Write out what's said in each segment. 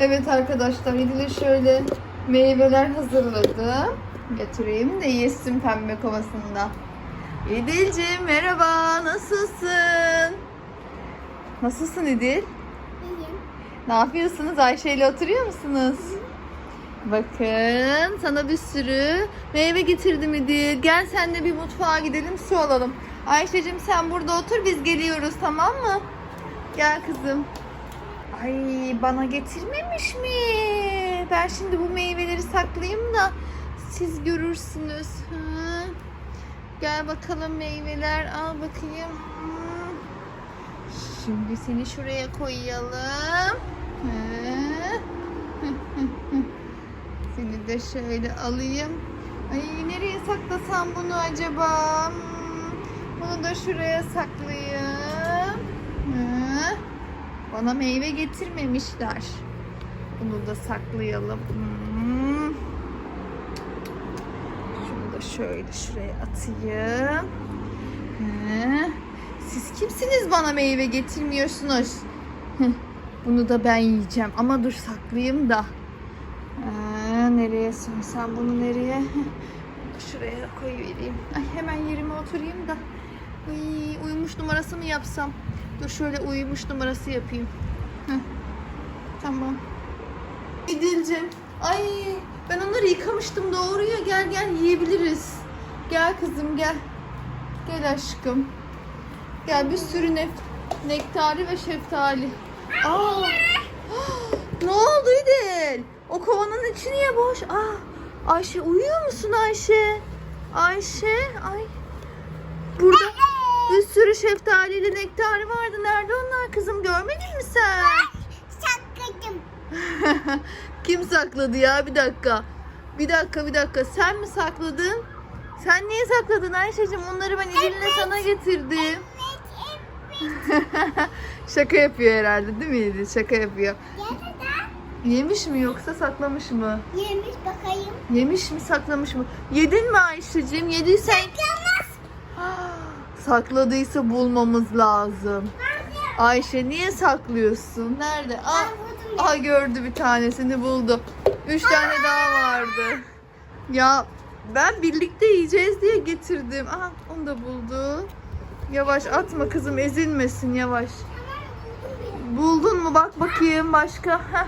Evet arkadaşlar İdil'e şöyle meyveler hazırladım. Götüreyim de yesin pembe kovasında. İdil'ciğim merhaba nasılsın? Nasılsın İdil? İyiyim. Ne yapıyorsunuz? Ayşe ile oturuyor musunuz? Bakın sana bir sürü meyve getirdim İdil. Gel senle bir mutfağa gidelim su alalım. Ayşe'cim sen burada otur biz geliyoruz tamam mı? Gel kızım. Ay bana getirmemiş mi? Ben şimdi bu meyveleri saklayayım da siz görürsünüz. Ha? Gel bakalım meyveler al bakayım. Şimdi seni şuraya koyalım. Seni de şöyle alayım. Ay nereye saklasam bunu acaba? Hmm, Bunu da şuraya saklayayım. Ha? Bana meyve getirmemişler. Bunu da saklayalım. Hmm. Şunu da şöyle şuraya atayım. Siz kimsiniz bana meyve getirmiyorsunuz? Bunu da ben yiyeceğim. Ama dur saklayayım da. Nereye soysam bunu nereye? Şuraya koyuvereyim. Ay hemen yerime oturayım da. Ay, uyumuş numarası mı yapsam? Dur şöyle uyumuş numarası yapayım. Heh. Tamam. İdil'cim. Ay ben onları yıkamıştım doğru ya. Gel gel yiyebiliriz. Gel kızım gel. Gel aşkım. Gel bir sürü nef- nektari ve şeftali. Aa. ne oldu İdil? O kovanın içi niye boş? Aa, Ayşe uyuyor musun Ayşe? Ayşe, ay. Burada bir sürü şeftaliyle nektari vardı. Nerede onlar kızım? Görmedin mi sen? Sakladım. Kim sakladı ya? Bir dakika. Bir dakika, bir dakika. Sen mi sakladın? Sen niye sakladın Ayşe'cim? Onları ben elimle sana getirdim. Evet, evet. Şaka yapıyor herhalde değil mi Edil? Şaka yapıyor. Gerçekten Yemiş mi yoksa saklamış mı? yemiş bakayım. Yemiş mi saklamış mı? Yedin mi Ayşe'cim? Yediysen... Saklamaz. Sakladıysa bulmamız lazım. Ayşe niye saklıyorsun? Nerede? Aa, Ben buldum. aa gördü bir tanesini buldu. Üç tane daha vardı. Ya ben birlikte yiyeceğiz diye getirdim. Aha onu da buldu. Yavaş atma kızım ezilmesin yavaş. Buldun mu? Bak bakayım başka. Heh.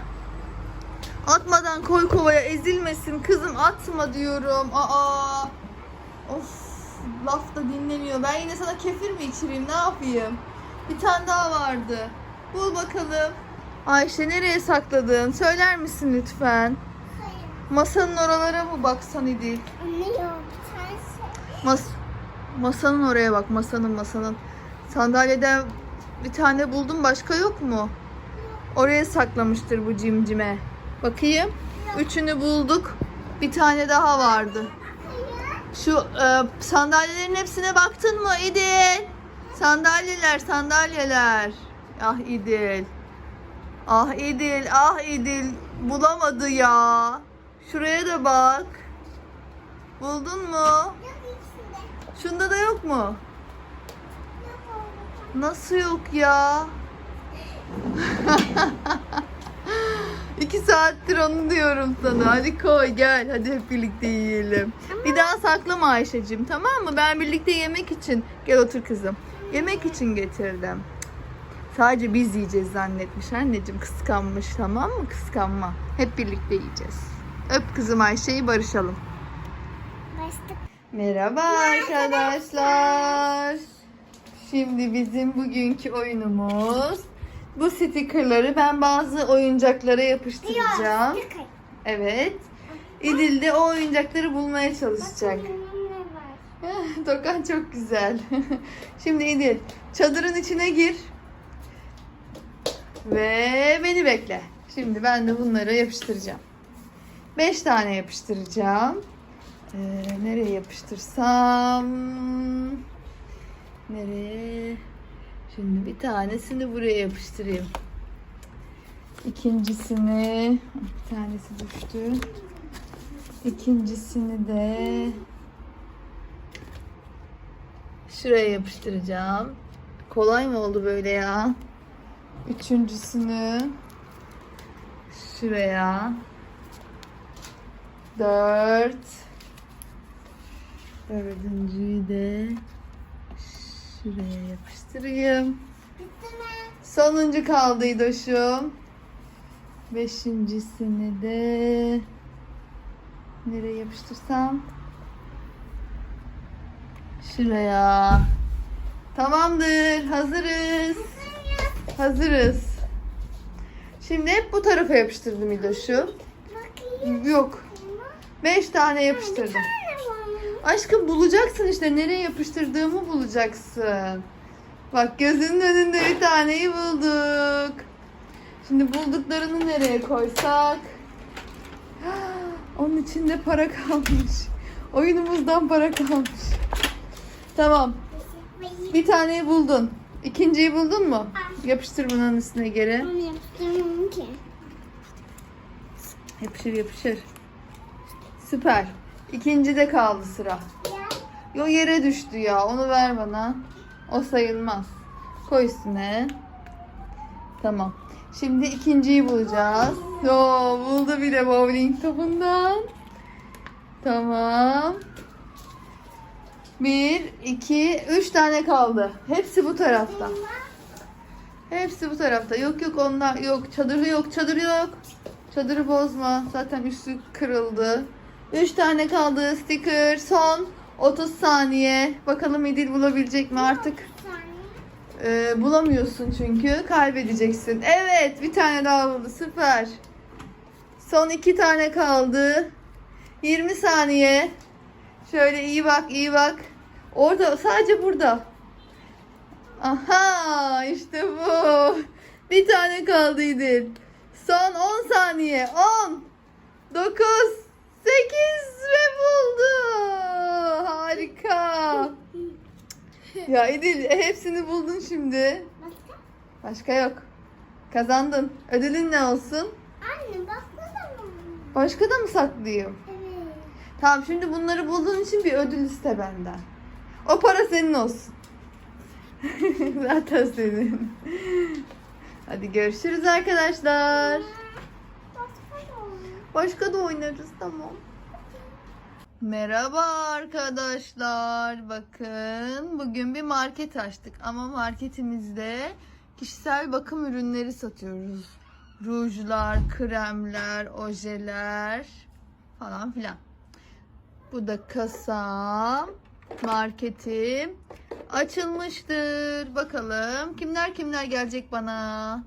Atmadan koy kovaya ezilmesin kızım atma diyorum. Aa. Of laf da dinlemiyor. Ben yine sana kefir mi içireyim ne yapayım? Bir tane daha vardı. Bul bakalım. Ayşe nereye sakladın? Söyler misin lütfen? Masanın oralara mı baksan İdil? Yok. Sen Mas masanın oraya bak masanın masanın. Sandalyeden bir tane buldum başka yok mu? Oraya saklamıştır bu cimcime. Bakayım. Üçünü bulduk. Bir tane daha vardı. Şu e, sandalyelerin hepsine baktın mı İdil? Sandalyeler sandalyeler. Ah İdil. Ah İdil ah İdil. Bulamadı ya. Şuraya da bak. Buldun mu? Şunda da yok mu? Nasıl yok ya? İki saattir onu diyorum sana. Hadi koy gel. Hadi hep birlikte yiyelim. Bir daha saklama Ayşe'cim tamam mı? Ben birlikte yemek için. Gel otur kızım. Yemek için getirdim. Sadece biz yiyeceğiz zannetmiş anneciğim. Kıskanmış tamam mı? Kıskanma. Hep birlikte yiyeceğiz. Öp kızım Ayşe'yi barışalım. Merhaba arkadaşlar. Şimdi bizim bugünkü oyunumuz bu stikerleri ben bazı oyuncaklara yapıştıracağım. Evet. İdil de o oyuncakları bulmaya çalışacak. Tokan çok güzel. Şimdi İdil çadırın içine gir. Ve beni bekle. Şimdi ben de bunları yapıştıracağım. Beş tane yapıştıracağım. Ee, nereye yapıştırsam? Nereye? Şimdi bir tanesini buraya yapıştırayım. İkincisini bir tanesi düştü. İkincisini de şuraya yapıştıracağım. Kolay mı oldu böyle ya? Üçüncüsünü Şuraya. Dört. Dördüncüyü de şuraya yapıştırayım. Bitti mi? Sonuncu kaldı İdoş'um. Beşincisini de nereye yapıştırsam? Şuraya. Tamamdır. Hazırız. Hazırız. Şimdi hep bu tarafa yapıştırdım. Bakayım. Yok. Beş tane yapıştırdım. Aşkım bulacaksın işte nereye yapıştırdığımı bulacaksın. Bak gözünün önünde bir taneyi bulduk. Şimdi bulduklarını nereye koysak? Onun içinde para kalmış. Oyunumuzdan para kalmış. Tamam. Bir taneyi buldun. İkinciyi buldun mu? Yapıştır bunun üstüne geri. Yaptırmam ki. Yapışır yapışır. Süper. İkinci de kaldı sıra. Yo yere düştü ya. Onu ver bana. O sayılmaz. Koy üstüne. Tamam. Şimdi ikinciyi bulacağız. Yo buldu bile bowling topundan. Tamam. Bir, iki, üç tane kaldı. Hepsi bu tarafta. Hepsi bu tarafta. Yok yok onlar yok. Çadırı yok. Çadırı yok. Çadırı bozma. Zaten üstü kırıldı. 3 tane kaldı. Sticker. Son 30 saniye. Bakalım İdil bulabilecek mi artık? Ee, bulamıyorsun çünkü. Kaybedeceksin. Evet. Bir tane daha buldu. Süper. Son 2 tane kaldı. 20 saniye. Şöyle iyi bak iyi bak. Orada sadece burada. Aha işte bu. Bir tane kaldı İdil. Son 10 saniye. 10 9 8 ve buldu. Harika. Ya İdil e, hepsini buldun şimdi. Başka? Başka yok. Kazandın. Ödülün ne olsun? Anne baksana mı? Başka da mı saklayayım? Evet. Tamam şimdi bunları bulduğun için bir ödül iste benden. O para senin olsun. Zaten senin. Hadi görüşürüz arkadaşlar. Başka da oynarız tamam. Merhaba arkadaşlar. Bakın bugün bir market açtık ama marketimizde kişisel bakım ürünleri satıyoruz. Rujlar, kremler, ojeler falan filan. Bu da kasam. Marketim açılmıştır. Bakalım kimler kimler gelecek bana.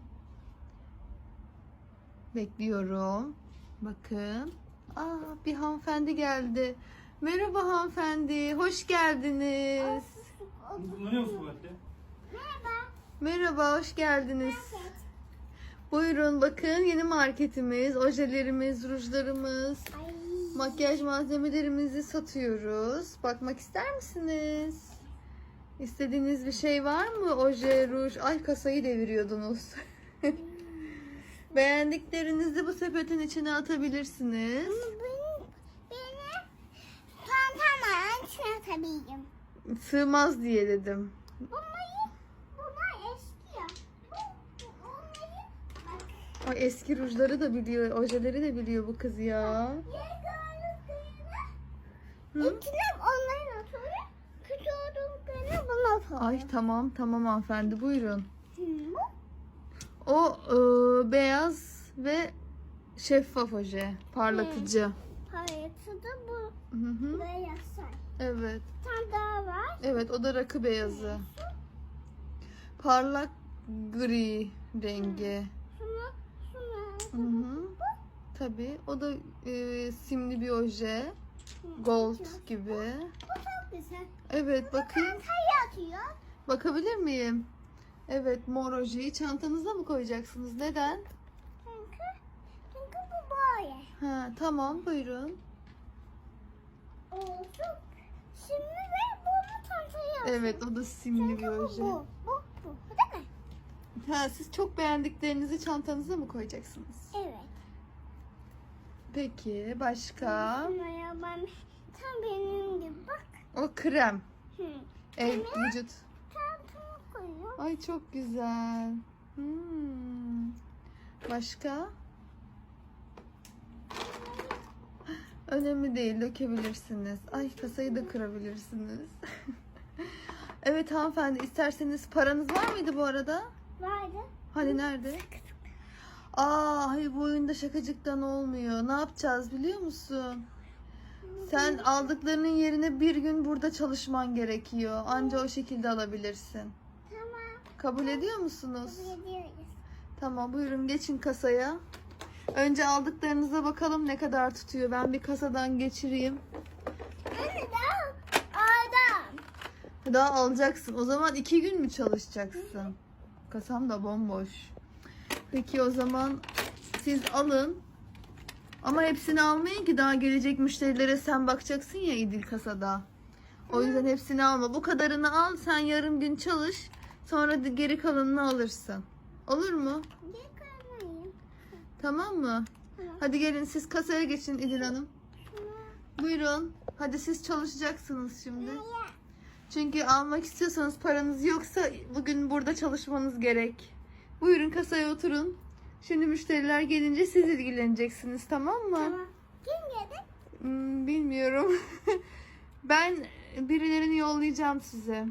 Bekliyorum. Bakın. Aa, bir hanımefendi geldi. Merhaba hanımefendi. Hoş geldiniz. Kullanıyor musun bu madde? Merhaba. Merhaba, hoş geldiniz. Buyurun bakın yeni marketimiz, ojelerimiz, rujlarımız, Ay. makyaj malzemelerimizi satıyoruz. Bakmak ister misiniz? İstediğiniz bir şey var mı? Oje, ruj. Ay kasayı deviriyordunuz. Beğendiklerinizi bu sepetin içine atabilirsiniz. Benim, benim çantamın içine atabilirim. Sığmaz diye dedim. Bunları, bunlar eski ya. Bu. Ay eski rujları da biliyor, ojeleri de biliyor bu kız ya. İçine onları atıyorum. Kötü olduklarını buna atıyorum. Ay tamam tamam hanımefendi buyurun. Hı, O e, beyaz ve şeffaf oje, parlatıcı. parası da bu. Hı hı. Beyaz. Evet. Bir tane daha var. Evet o da rakı beyazı. Parlak gri rengi. Şunu, şunu. Hı hı. Tabii o da e, simli bir oje. Gold gibi. Bu çok güzel. Evet bakayım. Bakabilir miyim? Evet mor ojeyi çantanıza mı koyacaksınız? Neden? Çünkü, çünkü bu böyle. Ha tamam buyurun. Olsun. Şimdi ve bunu çantaya. Evet o da simli bir Çünkü oje. bu, bu, bu. Değil mi? Ha siz çok beğendiklerinizi çantanıza mı koyacaksınız? Evet. Peki başka? Ben tam benim gibi bak. O krem. Hı. El vücut. Ay çok güzel. Hmm. Başka? Önemli değil dökebilirsiniz. Ay kasayı da kırabilirsiniz. evet hanımefendi isterseniz paranız var mıydı bu arada? Vardı. Hani nerede? Aa hayır bu oyunda şakacıktan olmuyor. Ne yapacağız biliyor musun? Sen aldıklarının yerine bir gün burada çalışman gerekiyor. Anca o şekilde alabilirsin. Kabul ediyor musunuz? Biliyoruz. Tamam buyurun geçin kasaya. Önce aldıklarınıza bakalım ne kadar tutuyor. Ben bir kasadan geçireyim. Anne daha adam. Daha alacaksın. O zaman iki gün mü çalışacaksın? Kasam da bomboş. Peki o zaman siz alın. Ama hepsini almayın ki daha gelecek müşterilere sen bakacaksın ya İdil kasada. O yüzden hepsini alma. Bu kadarını al sen yarım gün çalış. Sonra da geri kalanını alırsın. Olur mu? Tamam mı? Tamam. Hadi gelin siz kasaya geçin İdil Hanım. Tamam. Buyurun. Hadi siz çalışacaksınız şimdi. Hayır. Çünkü almak istiyorsanız paranız yoksa bugün burada çalışmanız gerek. Buyurun kasaya oturun. Şimdi müşteriler gelince siz ilgileneceksiniz tamam mı? Tamam. Kim geldi? Hmm, bilmiyorum. ben birilerini yollayacağım size.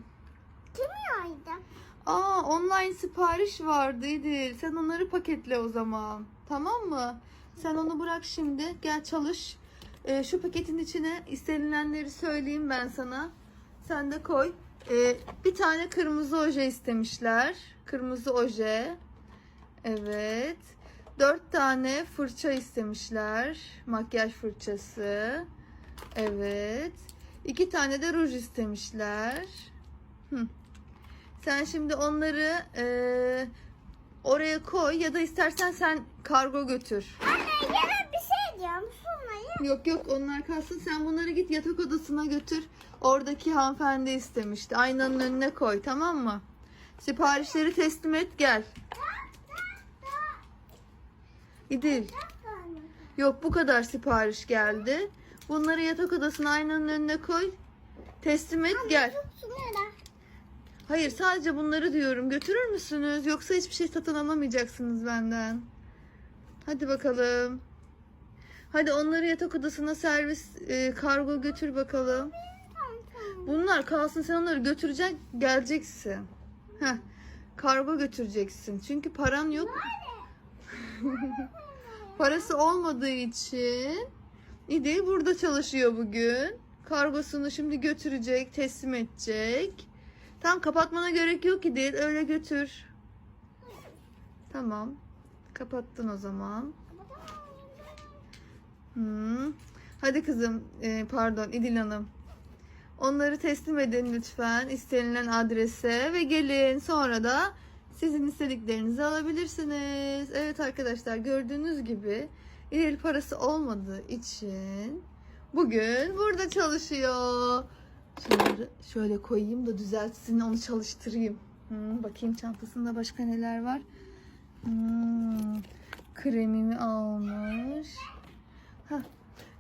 Kim yaydı? Aa online sipariş vardı İdil. Sen onları paketle o zaman. Tamam mı? Sen onu bırak şimdi. Gel çalış. Ee, şu paketin içine istenilenleri söyleyeyim ben sana. Sen de koy. Ee, bir tane kırmızı oje istemişler. Kırmızı oje. Evet. Dört tane fırça istemişler. Makyaj fırçası. Evet. İki tane de ruj istemişler. Hı. Sen şimdi onları eee, oraya koy ya da istersen sen kargo götür. Anne yine bir şey diyorum. Şunları. Yok yok onlar kalsın. Sen bunları git yatak odasına götür. Oradaki hanımefendi istemişti. Aynanın önüne koy tamam mı? Siparişleri teslim et gel. İdil. Yok bu kadar sipariş geldi. Bunları yatak odasına aynanın önüne koy. Teslim et gel. Hayır sadece bunları diyorum. Götürür müsünüz? Yoksa hiçbir şey satın alamayacaksınız benden. Hadi bakalım. Hadi onları yatak odasına servis e, kargo götür bakalım. Bunlar kalsın sen onları götüreceksin geleceksin. Heh, kargo götüreceksin. Çünkü paran yok. Parası olmadığı için İdil burada çalışıyor bugün. Kargosunu şimdi götürecek, teslim edecek. Tam kapatmana gerek yok İdil. Öyle götür. Tamam. Kapattın o zaman. Hmm. Hadi kızım, e, pardon İdil Hanım. Onları teslim edin lütfen istenilen adrese ve gelin. Sonra da sizin istediklerinizi alabilirsiniz. Evet arkadaşlar gördüğünüz gibi İdil parası olmadığı için bugün burada çalışıyor. Şunları şöyle koyayım da düzeltsin onu çalıştırayım. Hmm, bakayım çantasında başka neler var. Hmm, kremimi almış. Hah.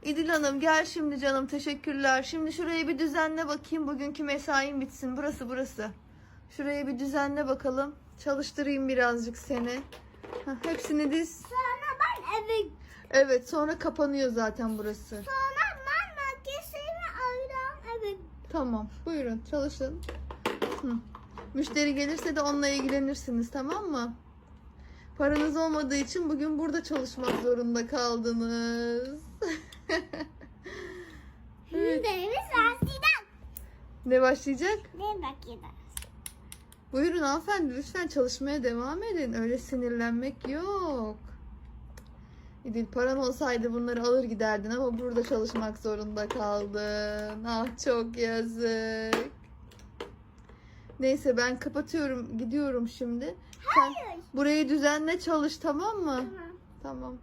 İdil Hanım gel şimdi canım teşekkürler. Şimdi şurayı bir düzenle bakayım bugünkü mesain bitsin. Burası burası. Şurayı bir düzenle bakalım. Çalıştırayım birazcık seni. Hah, hepsini diz. Sonra ben eve Evet sonra kapanıyor zaten burası. sonra ben makyajımı aldım eve. Tamam buyurun çalışın. Hı. Müşteri gelirse de onunla ilgilenirsiniz tamam mı? Paranız olmadığı için bugün burada çalışmak zorunda kaldınız. Evet. Şimdi sarsıdan. Ne başlayacak? Ne bakayım. Buyurun hanımefendi lütfen çalışmaya devam edin. Öyle sinirlenmek yok. İdil paran olsaydı bunları alır giderdin ama burada çalışmak zorunda kaldın. Ah çok yazık. Neyse ben kapatıyorum gidiyorum şimdi. Sen Hayır. burayı düzenle çalış tamam mı? Tamam. Tamam.